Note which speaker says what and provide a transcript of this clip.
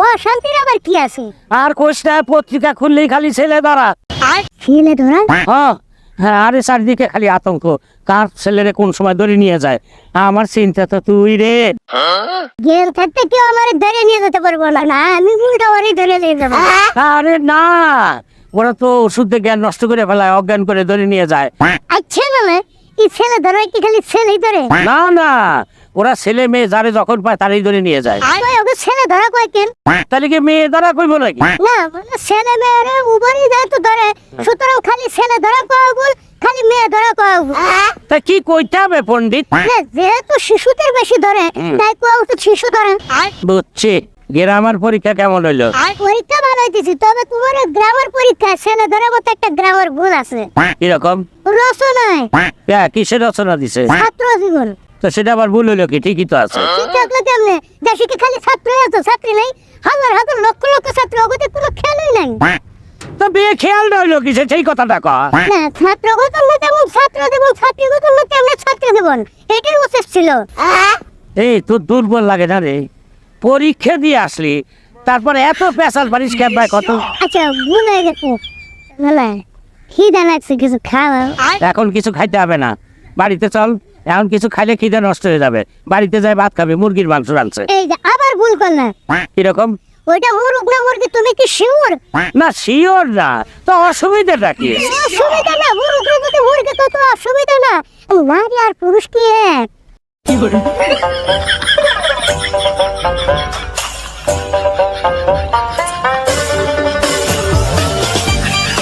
Speaker 1: ও শান্তির আবার কি আছে?
Speaker 2: আর কোষটা পত্রিকা খুললেই খালি ছেলে দাঁড়া
Speaker 1: আর? ছেলে ধরা?
Speaker 2: হ্যাঁ হ্যাঁ আরে চারিদিকে খালি আতঙ্ক। কার ছেলেরে কোন সময় ধরে নিয়ে যায়? আমার চিন্তা তো তুই রে।
Speaker 1: গেম থাকতে কেউ আমার ধরে নিয়ে যেতে পারব না। না আমি উল্টা ওরই ধরে নিয়ে যাব।
Speaker 2: আরে না ওরা তো ওষুধ জ্ঞান নষ্ট করে ফেলায় অজ্ঞান করে ধরে নিয়ে যায়।
Speaker 1: আচ্ছা মানে এই ছেলে ধরা কি খালি ছেলেই ধরে?
Speaker 2: না না ওরা ছেলে মেয়ে যারে যখন পায় তারই ধরে নিয়ে যায়।
Speaker 1: ছেলে ধরা কয় কেন?
Speaker 2: তাহলে কি মেয়ে ধরা কইব নাকি?
Speaker 1: না মানে ছেলে মেয়েরে উভরই যায় তো ধরে সুতরাং খালি ছেলে ধরা কয় বল খালি মেয়ে ধরা কয় বল
Speaker 2: তা কি কইতে হবে পণ্ডিত?
Speaker 1: না, যেহেতু শিশুদের বেশি ধরে তাই কয় তো শিশু ধরে।
Speaker 2: বুঝছি গ্রামার পরীক্ষা কেমন হইল?
Speaker 1: পরীক্ষা ভালো হইতেছি তবে তোমার গ্রামার পরীক্ষা ছেলে ধরে মতো একটা গ্রামার ভুল আছে।
Speaker 2: কীরকম?
Speaker 1: রচনায়।
Speaker 2: হ্যাঁ কিসের রচনা দিছে?
Speaker 1: ছাত্র জীবন।
Speaker 2: তো সেটা আবার ভুল হইল কি? ঠিকই তো আছে।
Speaker 1: ঠিক থাকলে কেমনে? দেশে কি খালি ছাত্র আছে ছাত্রী নেই? হাজার হাজার লক্ষ লক্ষ ছাত্র কোনো খেলাই নাই।
Speaker 2: তো বিয়ে খেয়াল রইল কিসে সেই কথাটা
Speaker 1: না ছাত্র গঠন না তেমন ছাত্র না তেমন ছাত্র এটাই উচিত ছিল।
Speaker 2: এই তোর দুর্বল লাগে না রে? পরীক্ষা দিয়ে আসলি তারপরে এত পেশাল পারিস ক্যাম্পায় কত?
Speaker 1: আচ্ছা ভুলে গেছে। বলে খিদা লাগছে কিছু খাওয়া।
Speaker 2: এখন কিছু খাইতে হবে না। বাড়িতে চল এখন কিছু খাইলে খিদে নষ্ট হয়ে যাবে। বাড়িতে যাই ভাত খাবে মুরগির মাংস রাঁধছে
Speaker 1: এই যে আবার ভুল করলাম
Speaker 2: কীরকম
Speaker 1: ওইটা মুরগ না মুরগি তুমি কি শিওর?
Speaker 2: না শিওর না। তো অসুবিধাটা কি?
Speaker 1: অসুবিধা না মুরগ না যদি মুরগি তো তো অসুবিধা না। নারী আর পুরুষ কি এক?